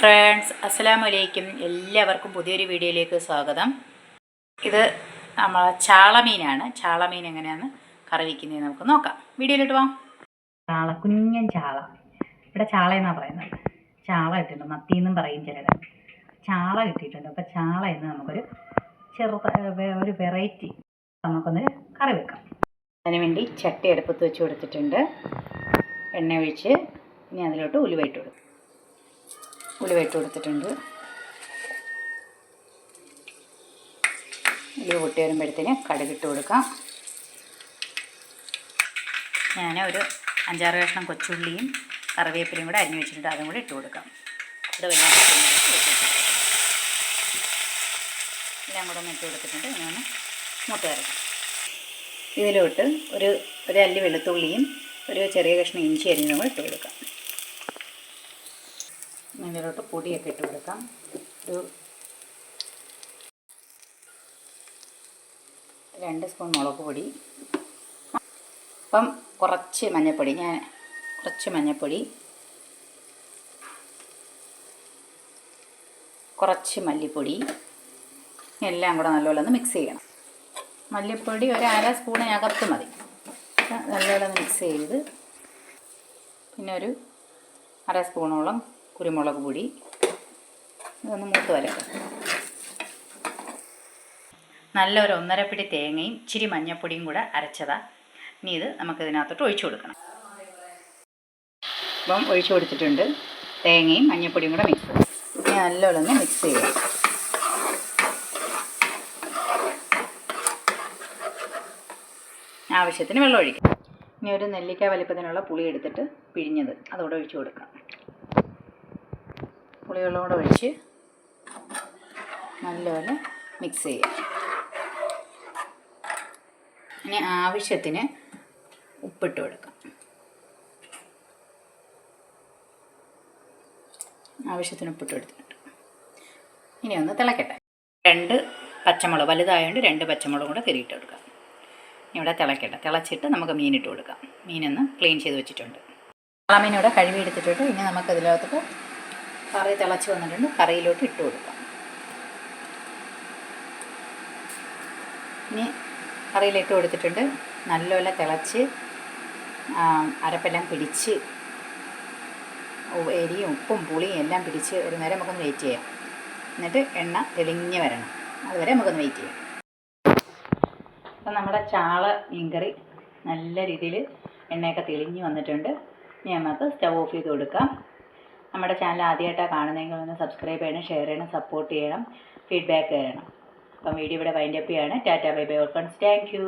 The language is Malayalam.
ഫ്രണ്ട്സ് അസ്സലാമു അലൈക്കും എല്ലാവർക്കും പുതിയൊരു വീഡിയോയിലേക്ക് സ്വാഗതം. ഇത് നമ്മൾ ചാളമീനാണ്. ചാളമീൻ എങ്ങനെയാണ് കറി വയ്ക്കുന്നത് നമുക്ക് നോക്കാം. വീഡിയോയിലിട്ട് പോവാം ചാള കുഞ്ഞൻ ചാള. ഇവിടെ ചാള എന്നാണ് പറയുന്നത്? ചാള കിട്ടിയിട്ടുണ്ട് മത്തി എന്നും പറയും ചിലർ ചാള കിട്ടിയിട്ടുണ്ട്. അപ്പോൾ ചാള എന്ന് നമുക്കൊരു ചെറു ഒരു വെറൈറ്റി നമുക്കൊന്ന് കറി വെക്കാം. അതിന് വേണ്ടി ചട്ടി അടുപ്പത്ത് വെച്ച് കൊടുത്തിട്ടുണ്ട്. എണ്ണ ഒഴിച്ച് ഇനി അതിലോട്ട് ഉലുവ ഇട്ട് കൊടുക്കും. ഉലുവ ഇട്ട് കൊടുത്തിട്ടുണ്ട്. ഉലുവ പൊട്ടി വരുമ്പോഴത്തേന് കടുകിട്ട് കൊടുക്കാം. ഞാൻ ഒരു അഞ്ചാറ് കഷ്ണം കൊച്ചുള്ളിയും കറിവേപ്പിലയും കൂടെ അരിഞ്ഞു വെച്ചിട്ടുണ്ട്. അതും കൂടി ഇട്ട് കൊടുക്കാം. ഇത് വലിയ എല്ലാം കൂടെ ഒന്ന് ഇട്ട് കൊടുത്തിട്ടുണ്ട്. ഇനി ഒന്ന് മൂത്ത് വരക്കാം ഇതിലോട്ട് ഒരു ഒരു അല്ലി വെളുത്തുള്ളിയും ഒരു ചെറിയ കഷ്ണം ഇഞ്ചി അരിഞ്ഞതും കൂടെ ഇട്ട് കൊടുക്കാം. ഇതിലോട്ട് പൊടിയൊക്കെ ഇട്ട് കൊടുക്കാം. ഒരു രണ്ട് സ്പൂൺ മുളക് പൊടി. അപ്പം കുറച്ച് മഞ്ഞൾപ്പൊടി. ഞാൻ കുറച്ച് മഞ്ഞൾപ്പൊടി. കുറച്ച് മല്ലിപ്പൊടി. എല്ലാം കൂടെ നല്ലപോലെ ഒന്ന് മിക്സ് ചെയ്യണം. മല്ലിപ്പൊടി ഒരു അര സ്പൂണിനകത്ത് മതി. നല്ലപോലെ മിക്സ് ചെയ്ത് പിന്നെ ഒരു അര സ്പൂണോളം കുരുമുളക് പൊടി. ഇതൊന്ന് മൂത്ത് വരട്ടെ. നല്ലൊരു ഒന്നര പിടി തേങ്ങയും ഇച്ചിരി മഞ്ഞൾപ്പൊടിയും കൂടെ അരച്ചതാ. ഇനി ഇത് നമുക്ക് ഇതിനകത്തോട്ട് ഒഴിച്ചു കൊടുക്കണം. അപ്പം ഒഴിച്ചു കൊടുത്തിട്ടുണ്ട്. തേങ്ങയും മഞ്ഞൾപ്പൊടിയും കൂടെ മിക്സ് ഇനി നല്ലോണം മിക്സ് ചെയ്യാം. ആവശ്യത്തിന് വെള്ളം ഒഴിക്കാം. ഇനി ഒരു നെല്ലിക്ക വലിപ്പത്തിനുള്ള പുളി എടുത്തിട്ട് പിഴിഞ്ഞത് അതോടെ ഒഴിച്ചു കൊടുക്കാം. പുളിവെള്ളം കൂടെ ഒഴിച്ച് നല്ലപോലെ മിക്സ് ചെയ്യാം. ഇനി ആവശ്യത്തിന് ഉപ്പിട്ട് കൊടുക്കാം. ആവശ്യത്തിന് ഉപ്പിട്ട് കൊടുത്തിട്ടുണ്ട്. ഇനി ഒന്ന് തിളക്കട്ടെ. രണ്ട് പച്ചമുളക് വലുതായതുകൊണ്ട് രണ്ട് പച്ചമുളകും കൂടെ കയറിയിട്ട് കൊടുക്കാം. ഇവിടെ തിളക്കട്ടെ. തിളച്ചിട്ട് നമുക്ക് മീനിട്ട് കൊടുക്കാം. മീനൊന്ന് ക്ലീൻ ചെയ്ത് വെച്ചിട്ടുണ്ട്. ഇവിടെ കഴുകി എടുത്തിട്ടുണ്ട് ഇനി നമുക്ക് ഇതിനകത്തോട്ട് കറി തിളച്ച് വന്നിട്ടുണ്ട് കറിയിലോട്ട് ഇട്ട് കൊടുക്കാം. ഇനി കറിയിലിട്ട് കൊടുത്തിട്ടുണ്ട്. നല്ലപോലെ തിളച്ച് അരപ്പെല്ലാം പിടിച്ച് എരിയും ഉപ്പും പുളിയും എല്ലാം പിടിച്ച് ഒരു നേരം നമുക്കൊന്ന് വെയിറ്റ് ചെയ്യാം. എന്നിട്ട് എണ്ണ തെളിഞ്ഞ് വരണം. അതുവരെ നമുക്കൊന്ന് വെയിറ്റ് ചെയ്യാം. അപ്പം നമ്മുടെ ചാള മീൻകറി നല്ല രീതിയിൽ എണ്ണയൊക്കെ തെളിഞ്ഞ് വന്നിട്ടുണ്ട്. ഇനി നമുക്ക് സ്റ്റവ് ഓഫ് ചെയ്ത് കൊടുക്കാം. നമ്മുടെ ചാനൽ ആദ്യമായിട്ടാണ് കാണുന്നതെങ്കിൽ ഒന്ന് സബ്സ്ക്രൈബ് ചെയ്യണം ഷെയർ ചെയ്യണം സപ്പോർട്ട് ചെയ്യണം ഫീഡ്ബാക്ക് തരണം. അപ്പം വീഡിയോ ഇവിടെ വൈൻഡപ്പ് ചെയ്യാണ്. ടാറ്റാ ബൈ ബൈ ഓർക്കൺസ് താങ്ക് യു